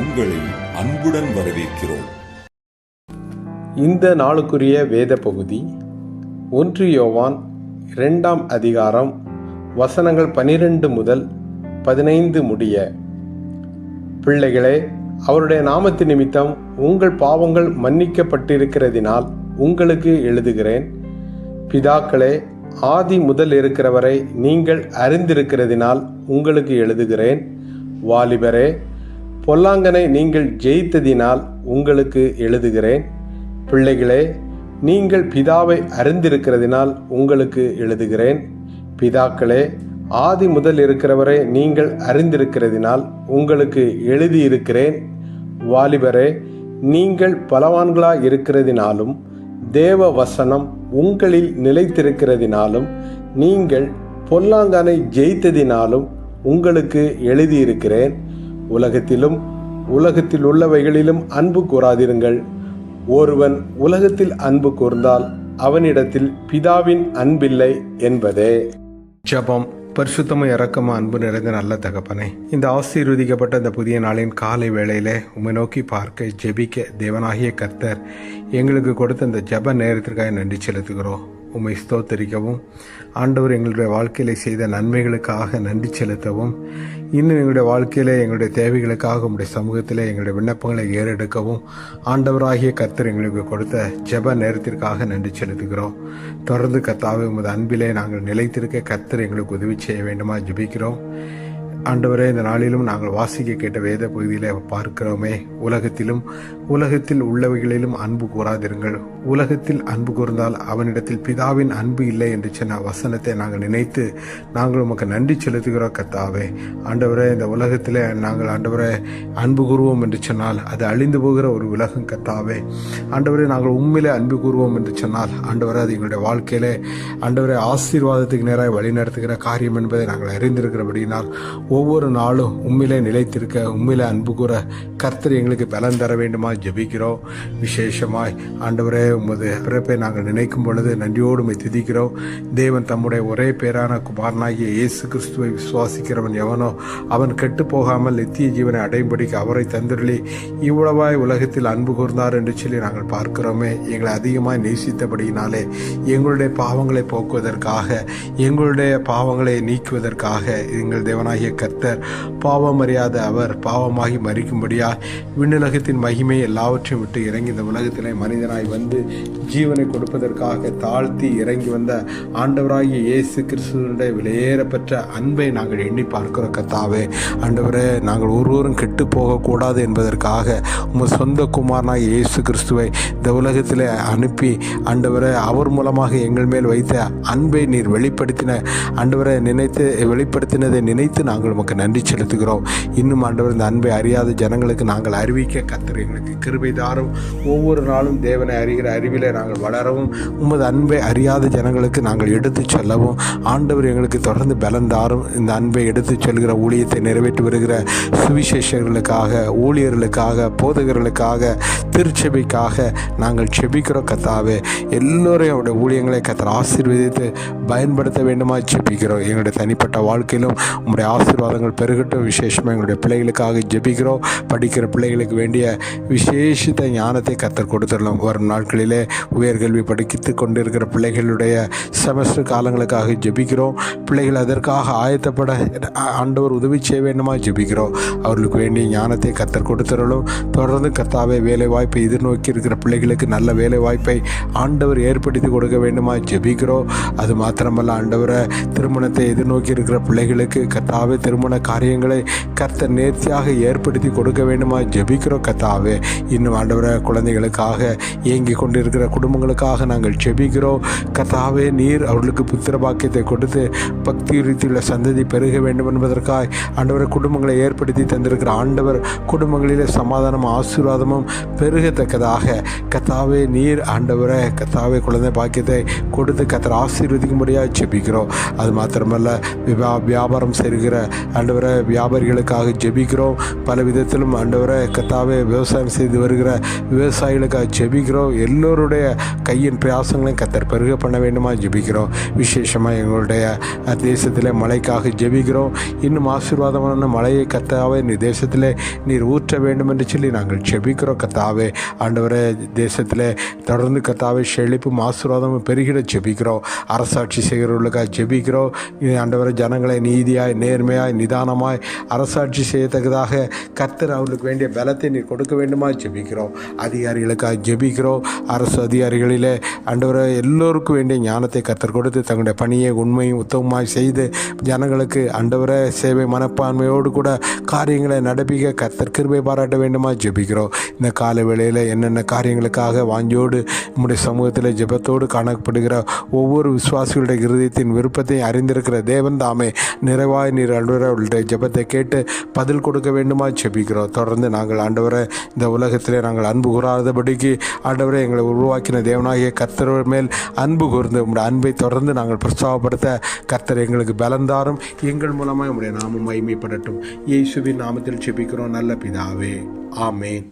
உங்களை அன்புடன் வரவேற்கிறோம். இந்த நாளுக்குரிய வேத பகுதி ஒன்று யோவான் இரண்டாம் அதிகாரம் வசனங்கள் பனிரெண்டு முதல் பதினைந்து முடிய. பிள்ளைகளே அவருடைய நாமத்து நிமித்தம் உங்கள் பாவங்கள் மன்னிக்கப்பட்டிருக்கிறதினால் உங்களுக்கு எழுதுகிறேன். பிதாக்களே ஆதி முதல் இருக்கிறவரை நீங்கள் அறிந்திருக்கிறதினால் உங்களுக்கு எழுதுகிறேன். வாலிபரே பொல்லாங்கனை நீங்கள் ஜெயித்ததினால் உங்களுக்கு எழுதுகிறேன். பிள்ளைகளே நீங்கள் பிதாவை அறிந்திருக்கிறதினால் உங்களுக்கு எழுதுகிறேன். பிதாக்களே ஆதி முதல் இருக்கிறவரை நீங்கள் அறிந்திருக்கிறதினால் உங்களுக்கு எழுதியிருக்கிறேன். வாலிபரே நீங்கள் பலவான்களாக இருக்கிறதினாலும் தேவ வசனம் உங்களில் நிலைத்திருக்கிறதினாலும் நீங்கள் பொல்லாங்கனை ஜெயித்ததினாலும் உங்களுக்கு எழுதியிருக்கிறேன். உலகத்திலும் உலகத்தில் உள்ளவைகளிலும் அன்பு கூறாதிருங்கள். ஒருவன் உலகத்தில் அன்பு கூர்ந்தால் அவனிடத்தில் பிதாவின் அன்பில்லை என்பதே. ஜபம் பரிசுத்தமும் இறக்கமும் அன்பு நிறைந்த நல்ல தகப்பனே இந்த ஆசீர்வதிக்கப்பட்ட இந்த புதிய நாளின் காலை வேளையிலே உம்மை நோக்கி பார்க்க ஜெபிக்க தேவனாகிய கர்த்தர் எங்களுக்கு கொடுத்த இந்த ஜெப நேரத்திற்காக நன்றி செலுத்துகிறோம். உம்மை ஸ்தோத்தரிக்கவும். ஆண்டவர் எங்களுடைய வாழ்க்கையில் செய்த நன்மைகளுக்காக நன்றி செலுத்தவும். இன்னும் எங்களுடைய வாழ்க்கையில் எங்களுடைய தேவைகளுக்காக உங்களுடைய சமூகத்தில் எங்களுடைய விண்ணப்பங்களை ஏறெடுக்கவும். ஆண்டவராகிய கர்த்தர் எங்களுக்கு கொடுத்த ஜெப நேரத்திற்காக நன்றி செலுத்துகிறோம். தொடர்ந்து கத்தாவை உமது அன்பிலே நாங்கள் நிலைத்திருக்க கர்த்தர் எங்களுக்கு உதவி செய்ய வேண்டுமா ஜெபிக்கிறோம். ஆண்டவரே இந்த நாளிலும் நாங்கள் வாசிக்க கேட்ட வேத பகுதியில் பார்க்கிறோமே. உலகத்திலும் உலகத்தில் உள்ளவைகளிலும் அன்பு கூறாதிருங்கள். உலகத்தில் அன்பு கூர்ந்தால் அவனிடத்தில் பிதாவின் அன்பு இல்லை என்று சொன்ன வசனத்தை நாங்கள் நினைத்து நாங்கள் உமக்கு நன்றி செலுத்துகிறோம் கத்தாவே ஆண்டவரே இந்த உலகத்தில் நாங்கள் ஆண்டவரே அன்பு கூறுவோம் என்று சொன்னால் அது அழிந்து போகிற ஒரு உலகம் கத்தாவே ஆண்டவரே நாங்கள் உண்மையிலே அன்பு கூறுவோம் என்று சொன்னால் ஆண்டவரே அது எங்களுடைய வாழ்க்கையிலே ஆண்டவரே ஆசீர்வாதத்துக்கு நேராக வழிநடத்துகிற காரியம் என்பதை நாங்கள் அறிந்திருக்கிறபடியினால் ஒவ்வொரு நாளும் உண்மையிலே நிலைத்திருக்க உண்மையிலே அன்பு கூற கர்த்தர் எங்களுக்கு பலன் தர வேண்டுமா ஜெபிக்கிறோம். விசேஷமாய் ஆண்டவரே உமது பிறப்பை நாங்கள் நினைக்கும் பொழுது நன்றியோடு திதிக்கிறோம். தேவன் தம்முடைய ஒரே பேரான குமாரனாகிய இயேசு கிறிஸ்துவை விசுவாசிக்கிறவன் எவனோ அவன் கெட்டு போகாமல் நித்திய ஜீவனை அடையும்படிக்கு அவரை தந்துருளி இவ்வளவாய் உலகத்தில் அன்பு கூர்ந்தார் என்று சொல்லி நாங்கள் பார்க்கிறோமே. எங்களை அதிகமாக நேசித்தபடியினாலே எங்களுடைய பாவங்களை போக்குவதற்காக எங்களுடைய பாவங்களை நீக்குவதற்காக எங்கள் தேவனாகிய கர்த்தர் பாவம் அறியாத அவர் பாவமாகி மறிக்கும்படியா விண்ணுலகத்தின் மகிமை எல்லாவற்றையும் விட்டு இறங்கி இந்த உலகத்திலே மனிதனாய் வந்து ஜீவனை கொடுப்பதற்காக தாழ்த்தி இறங்கி வந்த ஆண்டவராகிய இயேசு கிறிஸ்துவனுடைய விலையேறப்பெற்ற அன்பை நாங்கள் எண்ணி பார்க்கிறோம் கத்தாவே. ஆண்டவரே நாங்கள் ஒருவரும் கெட்டு போகக்கூடாது என்பதற்காக உங்கள் சொந்த குமாரனாக இயேசு கிறிஸ்துவை இந்த உலகத்தில் அனுப்பி ஆண்டவரை அவர் மூலமாக எங்கள் மேல் வைத்த அன்பை நீர் வெளிப்படுத்தின ஆண்டவரை நினைத்து வெளிப்படுத்தினதை நினைத்து நாங்கள் உமக்கு நன்றி செலுத்துகிறோம். இன்னும் ஆண்டவர் இந்த அன்பை அறியாத ஜனங்களுக்கு நாங்கள் அறிவிக்க கத்தர் எங்களுக்கு கிருபை தாரும். ஒவ்வொரு நாளும் தேவனை அறிகிற அறிவில் நாங்கள் வளரவும் உமது அன்பை அறியாத ஜனங்களுக்கு நாங்கள் எடுத்துச் செல்லவும். ஆண்டவர் எங்களுக்கு தொடர்ந்து பலன் தாரும். இந்த அன்பை எடுத்துச் செல்கிற ஊழியத்தை நிறைவேற்றி வருகிற சுவிசேஷர்களுக்காக ஊழியர்களுக்காக போதகர்களுக்காக திருச்சபைக்காக நாங்கள் செபிக்கிறோம் கத்தாவே எல்லோரையும் அவருடைய ஊழியங்களை கத்தர் ஆசீர்வதித்து பயன்படுத்த வேண்டுமா செபிக்கிறோம். எங்களுடைய தனிப்பட்ட வாழ்க்கையிலும் உங்களுடைய ஆசீர்வாதங்கள் பெருகட்டும். விசேஷமாக எங்களுடைய பிள்ளைகளுக்காக ஜெபிக்கிறோம். படிக்கிற பிள்ளைகளுக்கு வேண்டிய விசேஷித்த ஞானத்தை கத்தர் கொடுத்துடலாம். வரும் நாட்களிலே உயர்கல்வி படித்து கொண்டிருக்கிற பிள்ளைகளுடைய செமஸ்டர் காலங்களுக்காக ஜெபிக்கிறோம். பிள்ளைகள் அதற்காக ஆயத்தப்பட ஆண்டவர் உதவி செய்ய வேண்டுமா? ஜெபிக்கிறோம். அவர்களுக்கு வேண்டிய ஞானத்தை கத்தர் கொடுத்துடலும். தொடர்ந்து கத்தாவே வேலை வாய்ப்பை எதிர்நோக்கி இருக்கிற பிள்ளைகளுக்கு நல்ல வேலை வாய்ப்பை ஆண்டவர் ஏற்படுத்தி கொடுக்க வேண்டுமா? ஜெபிக்கிறோம். அது மாத்திரமல்ல ஆண்டவரை திருமணத்தை எதிர்நோக்கி இருக்கிற பிள்ளைகளுக்கு கத்தாவே திருமண காரியங்களை கர்த்தர் நேர்த்தியாக ஏற்படுத்தி கொடுக்க வேண்டுமா ஜெபிக்கிறோம் கத்தாவே. இன்னும் ஆண்டவரை குழந்தைகளுக்காக இயங்கி கொண்டிருக்கிற குடும்பங்களுக்காக நாங்கள் ஜெபிக்கிறோம். கத்தாவே நீர் அவர்களுக்கு புத்திர பாக்கியத்தை கொடுத்து பக்தி ரீதியுள்ள சந்ததி பெருக வேண்டும் என்பதற்காக ஆண்டவர குடும்பங்களை ஏற்படுத்தி தந்திருக்கிற ஆண்டவர் குடும்பங்களிலே சமாதானம் ஆசீர்வாதமும் பெருகத்தக்கதாக. கத்தாவே நீர் ஆண்டவரை கத்தாவே குழந்தை பாக்கியத்தை கொடுத்து கத்தர் ஆசீர்வதிக்கும்படியாக ஜெபிக்கிறோம். அது மாத்திரமல்ல விவா வியாபாரம் செய்கிற ஆண்டவரை வியாபாரிகளுக்காக ஜெபிக்கிறோம். பல விதத்திலும் ஆண்டவரை கத்தாவே விவசாயம் செய்து வருகிற விவசாயிகளுக்காக ஜெபிக்கிறோம். எல்லோருடைய கையின் பிரயாசங்களையும் கத்தர் பெருக பண்ண வேண்டுமா ஜெபிக்கிறோம். விசேஷமாக எங்களுடைய தேசத்தில் மழைக்காக ஜெபிக்கிறோம். இன்னும் ஆசீர்வாதமான மழையை கத்தாவே நீ தேசத்தில் நீர் ஊற்ற வேண்டும் என்று சொல்லி நாங்கள் ஜெபிக்கிறோம். கத்தாவே ஆண்டவரை தேசத்தில் தொடர்ந்து கத்தாவே செழிப்பும் ஆசீர்வாதமும் பெருகிட ஜெபிக்கிறோம். அரசாட்சி செய்கிறவர்களுக்காக ஜெபிக்கிறோம். ஆண்டவரை ஜனங்களை நீதியாய் பொறுமையாய் நிதானமாய் அரசாட்சி செய்யத்தக்கதாக கர்த்தர் அவர்களுக்கு வேண்டிய பலத்தை நீர் கொடுக்க வேண்டுமா ஜெபிக்கிறோம். அதிகாரிகளுக்காக ஜெபிக்கிறோம். அரசு அதிகாரிகளிலே ஆண்டவரை எல்லோருக்கும் வேண்டிய ஞானத்தை கர்த்தர் கொடுத்து தங்களுடைய பணியை உண்மையும் உத்தமமாய் செய்து ஜனங்களுக்கு ஆண்டவரை சேவை மனப்பான்மையோடு கூட காரியங்களை நடப்பிக்க கர்த்தர் கிருபை பாராட்ட வேண்டுமா ஜெபிக்கிறோம். இந்த கால வேளையில் என்னென்ன காரியங்களுக்காக வாஞ்சோடு நம்முடைய சமூகத்தில் ஜெபத்தோடு காணப்படுகிற ஒவ்வொரு விசுவாசிகளுடைய இருதயத்தின் விருப்பத்தை அறிந்திருக்கிற தேவன் தாமே நிறைவாய் நீர் ஆண்டவரை அவளுடைய ஜெபத்தை கேட்டு பதில் கொடுக்க வேண்டுமா செபிக்கிறோம் தொடர்ந்து நாங்கள் ஆண்டவரை இந்த உலகத்திலே நாங்கள் அன்பு கூறாதபடிக்கு ஆண்டவரை எங்களை உருவாக்கின தேவனாகிய கர்த்தர் மேல் அன்பு கூர்ந்து உங்களுடைய அன்பை தொடர்ந்து நாங்கள் பிரஸ்தாபப்படுத்த கர்த்தர் எங்களுக்கு பலந்தாரும் எங்கள் மூலமாக உங்களுடைய நாமம் மகிமைப்படட்டும். இயேசுவின் நாமத்தில் செபிக்கிறோம் நல்ல பிதாவே. ஆமேன்.